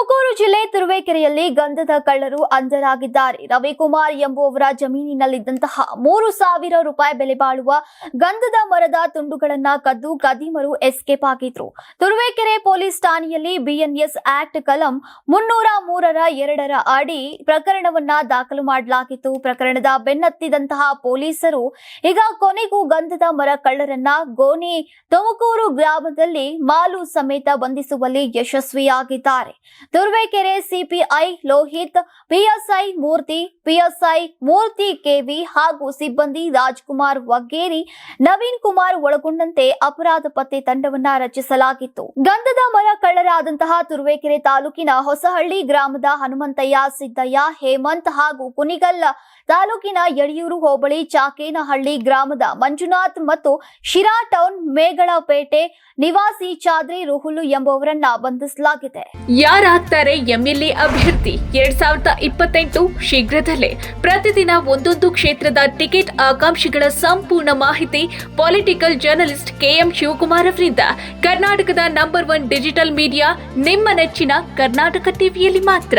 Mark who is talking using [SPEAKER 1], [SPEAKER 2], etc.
[SPEAKER 1] ತುಮಕೂರು ಜಿಲ್ಲೆ ತುರುವೇಕೆರೆಯಲ್ಲಿ ಗಂಧದ ಕಳ್ಳರು ಅಂಧರಾಗಿದ್ದಾರೆ ರವಿಕುಮಾರ್ ಎಂಬುವವರ ಜಮೀನಿನಲ್ಲಿದ್ದಂತಹ ಮೂರು ಸಾವಿರ ರೂಪಾಯಿ ಬೆಲೆ ಬಾಳುವ ಗಂಧದ ಮರದ ತುಂಡುಗಳನ್ನ ಕದ್ದು ಕದೀಮರು ಎಸ್ಕೇಪ್ ಆಗಿದ್ರು. ತುರುವೇಕೆರೆ ಪೊಲೀಸ್ ಠಾಣೆಯಲ್ಲಿ ಬಿಎನ್ಎಸ್ ಆಕ್ಟ್ ಕಲಂ ಮುನ್ನೂರ ಮೂರರ ಎರಡರ ಅಡಿ ಪ್ರಕರಣವನ್ನ ದಾಖಲು ಮಾಡಲಾಗಿತ್ತು. ಪ್ರಕರಣದ ಬೆನ್ನತ್ತಿದಂತಹ ಪೊಲೀಸರು ಈಗ ಕೊನೆಗೂ ಗಂಧದ ಮರ ಕಳ್ಳರನ್ನ ಗೋಣಿ ತುಮಕೂರು ಗ್ರಾಮದಲ್ಲಿ ಮಾಲು ಸಮೇತ ಬಂಧಿಸುವಲ್ಲಿ ಯಶಸ್ವಿಯಾಗಿದ್ದಾರೆ. Turuvekere C P I Lohith, P S I Murthy P S I Murthy K V ಹಾಗೂ ಸಿಬ್ಬಂದಿ ರಾಜ್ಕುಮಾರ್ ವಗ್ಗೇರಿ, ನವೀನ್ ಕುಮಾರ್ ಒಳಗೊಂಡಂತೆ ಅಪರಾಧ ಪತ್ತೆ ತಂಡವನ್ನ ರಚಿಸಲಾಗಿತ್ತು. ಗಂಧದ ಮರ ಕಳ್ಳರಾದಂತಹ ತುರುವೇಕೆರೆ ತಾಲೂಕಿನ ಹೊಸಹಳ್ಳಿ ಗ್ರಾಮದ ಹನುಮಂತಯ್ಯ, ಸಿದ್ದಯ್ಯ, ಹೇಮಂತ್ ಹಾಗೂ ಕುನಿಗಲ್ ತಾಲೂಕಿನ ಯಡಿಯೂರು ಹೋಬಳಿ ಚಾಕೇನಹಳ್ಳಿ ಗ್ರಾಮದ ಮಂಜುನಾಥ್ ಮತ್ತು ಶಿರಾ ಟೌನ್ ಮೇಗಳಪೇಟೆ ನಿವಾಸಿ ಚಾದ್ರಿ ರುಹುಲು ಎಂಬುವರನ್ನ ಬಂಧಿಸಲಾಗಿದೆ.
[SPEAKER 2] ಯಾರಾಗ್ತಾರೆ ಎಂಎಲ್ಎ ಅಭ್ಯರ್ಥಿ ಎರಡ್ ಸಾವಿರದ ಇಪ್ಪತ್ತೆಂಟು ಶೀಘ್ರದಲ್ಲೇ ಪ್ರತಿದಿನ ಒಂದೊಂದು ಕ್ಷೇತ್ರದ ಟಿಕೆಟ್ ಆಕಾಂಕ್ಷಿಗಳ ಸಂಪೂರ್ಣ ಮಾಹಿತಿ ಪೊಲಿಟಿಕಲ್ ಜರ್ನಲಿಸ್ಟ್ ಕೆಎಂ ಶಿವಕುಮಾರ್ ಅವರಿಂದ. ಕರ್ನಾಟಕದ ನಂಬರ್ ಒನ್ ಡಿಜಿಟಲ್ ಮೀಡಿಯಾ ನಿಮ್ಮ ನೆಚ್ಚಿನ ಕರ್ನಾಟಕ ಟಿವಿಯಲ್ಲಿ ಮಾತ್ರ.